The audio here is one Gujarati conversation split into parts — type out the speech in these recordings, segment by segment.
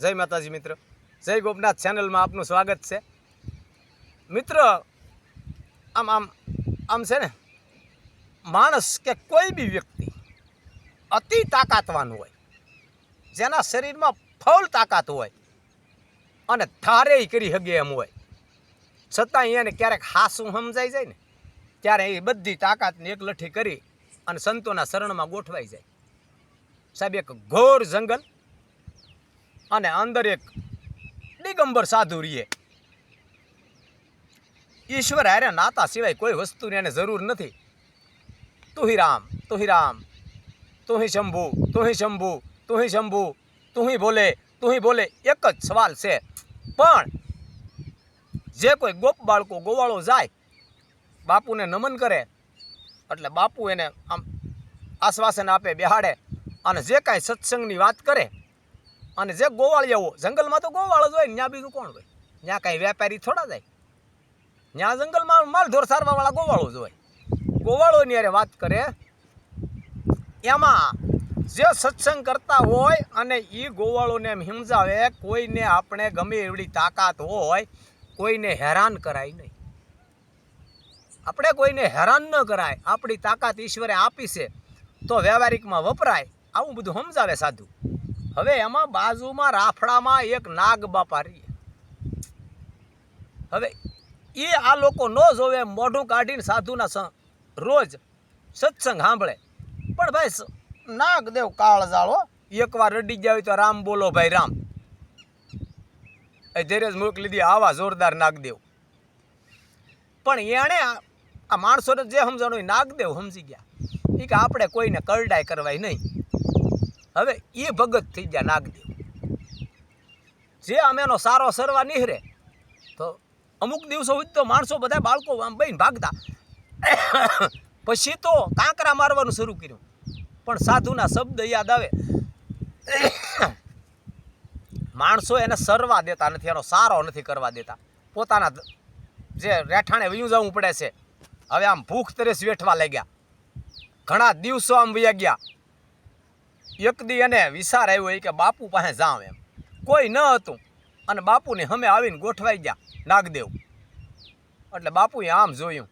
જય માતાજી મિત્ર. જય ગોપનાથ ચેનલમાં આપનું સ્વાગત છે. મિત્ર, આમ આમ આમ છે ને, માણસ કે કોઈ બી વ્યક્તિ અતિ તાકાતવાન હોય, જેના શરીરમાં ફૌલ તાકાત હોય અને ધારે કરી શકે એમ હોય, છતાં એને ક્યારેક હાસું સમજાઈ જાય ને, ત્યારે એ બધી તાકાતને એક લઠ્ઠી કરી અને સંતોના શરણમાં ગોઠવાઈ જાય. સાહેબ, એક ઘોર જંગલ અને અંદર એક દિગંબર સાધુ રહીએ ઈશ્વર હારે નાતા સિવાય કોઈ વસ્તુની એને જરૂર નથી. તું હિ રામ તું હિ રામ તું હિ શંભુ તું હિ શંભુ તું હિ શંભુ તું હિ બોલે તું હિ બોલે એક જ સવાલ છે. પણ જે કોઈ ગોપ બાળકો ગોવાળો જાય, બાપુને નમન કરે, એટલે બાપુ એને આમ આશ્વાસન આપે, બેહાડે અને જે કાંઈ સત્સંગની વાત કરે અને જે ગોવાળિયાઓ જંગલમાં તો ગોવાળ જ હોય ત્યાં બીજું કોણ હોય? ત્યાં કાંઈ વેપારી થોડા જાય. ત્યાં જંગલમાં માલધોર સારવાવાળા ગોવાળો જ હોય. ગોવાળોની અરે વાત કરે, એમાં જે સત્સંગ કરતા હોય અને એ ગોવાળોને એમ હિમજાવે, કોઈને આપણે ગમે એવડી તાકાત હોય, કોઈને હેરાન કરાય નહીં. આપણે કોઈને હેરાન ન કરાય, આપણી તાકાત ઈશ્વરે આપી છે, તો વ્યવહારિકમાં વપરાય. આવું બધું સમજાવે સાધુ. હવે એમાં બાજુમાં રાફડામાં એક નાગ બાપા હવે એ આ લોકો ન જોવે મોઢું કાઢીને સાધુના રોજ સત્સંગ સાંભળે. પણ ભાઈ નાગદેવ નાગ દેવ કાળ જાળો એકવાર રડી હોય તો રામ બોલો ભાઈ રામ. એ ધીરજ મૂક લીધી, આવા જોરદાર નાગદેવ. પણ એણે આ માણસોને જે સમજણું નાગદેવ સમજી ગયા. એ કે આપણે કોઈને કરડાય કરવાય નહીં. હવે એ ભગત થઈ ગયા નાગદેવ. જે અમેનો સારો સરવા નીહરે, તો અમુક દિવસો સુધી તો માણસો બધા બાળકો આમ બહીને ભાગતા. પછી તો કાંકરા મારવાનું શરૂ કર્યું. પણ સાધુના શબ્દ યાદ આવે. માણસો એને સરવા દેતા નથી, એનો સારો નથી કરવા દેતા. પોતાના જે રહેઠાણે વયું જવું પડે છે. હવે આમ ભૂખ તરસ વેઠવા લાગ્યા. ઘણા દિવસો આમ વયા ગયા. એક દી એને વિચાર આવ્યો કે બાપુ પાસે જાવ એમ. કોઈ ન હતું. અને બાપુને હમે આવીને ગોઠવાઈ ગયા, નાગદેવ. એટલે બાપુએ આમ જોયું.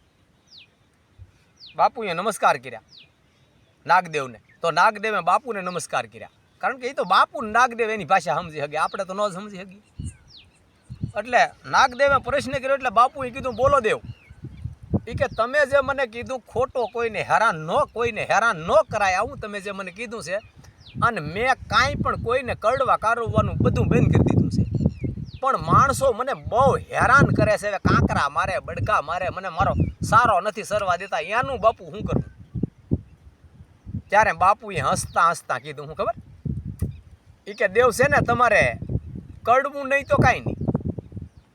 બાપુએ નમસ્કાર કર્યા નાગદેવને. તો નાગદેવે બાપુને નમસ્કાર કર્યા. કારણ કે એ તો બાપુ નાગદેવ એની ભાષા સમજી શકે, આપણે તો ન સમજી શકીએ. એટલે નાગદેવે પ્રશ્ન કર્યો, એટલે બાપુએ કીધું, બોલો દેવ. એ કે, તમે જે મને કીધું ખોટો કોઈને હેરાન ન, કોઈને હેરાન ન કરાય, આવું તમે જે મને કીધું છે અને મેં કાંઈ પણ કોઈને કરડવા કારવવાનું બધું બંધ કરી દીધું છે. પણ માણસો મને બહુ હેરાન કરે છે હવે કાંકરા મારે બડકા મારે, મને મારો સારો નથી સરવા દેતા. એનું બાપુ શું કરું? ત્યારે બાપુએ હસતા હસતા કીધું હું ખબર? એ કે દેવ છે ને તમારે કરડવું નહીં તો કાંઈ નહીં.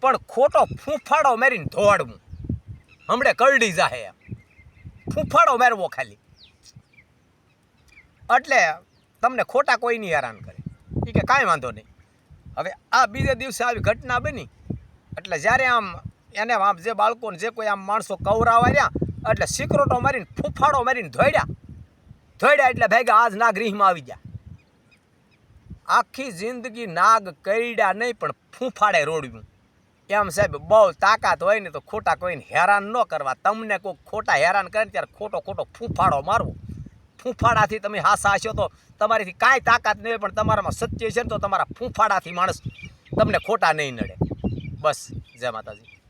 પણ ખોટો ફૂંફાડો મારીને ધોવાડવું. હમણે કરડી જાહે એમ. ફૂંફાડો મારવો ખાલી. એટલે તમને ખોટા કોઈ નહીં હેરાન કરે. એ કે કાંઈ વાંધો નહીં. હવે આ બીજે દિવસે આવી ઘટના બની. એટલે જ્યારે આમ એને આમ જે બાળકોને જે કોઈ આમ માણસો કવરાવા એટલે સિકરોટો મારીને, ફૂંફાડો મારીને ધોડ્યા ધોડ્યા એટલે ભેગા આજ નાગ રીહમાં આવી ગયા. આખી જિંદગી નાગ કરડ્યા નહીં, પણ ફૂંફાડે રોડ્યું. એમ સાહેબ, બહુ તાકાત હોય ને તો ખોટા કોઈને હેરાન ન કરવા. તમને કોઈ ખોટા હેરાન કરે ત્યારે ખોટો ખોટો ફૂંફાડો મારવો. ફૂંફાડાથી તમે હાસા હશો તો તમારીથી કાંઈ તાકાત નહીં પણ તમારામાં સત્ય છે ને તો તમારા ફૂંફાડાથી માણસ તમને ખોટા નહીં નડે. બસ, જય માતાજી.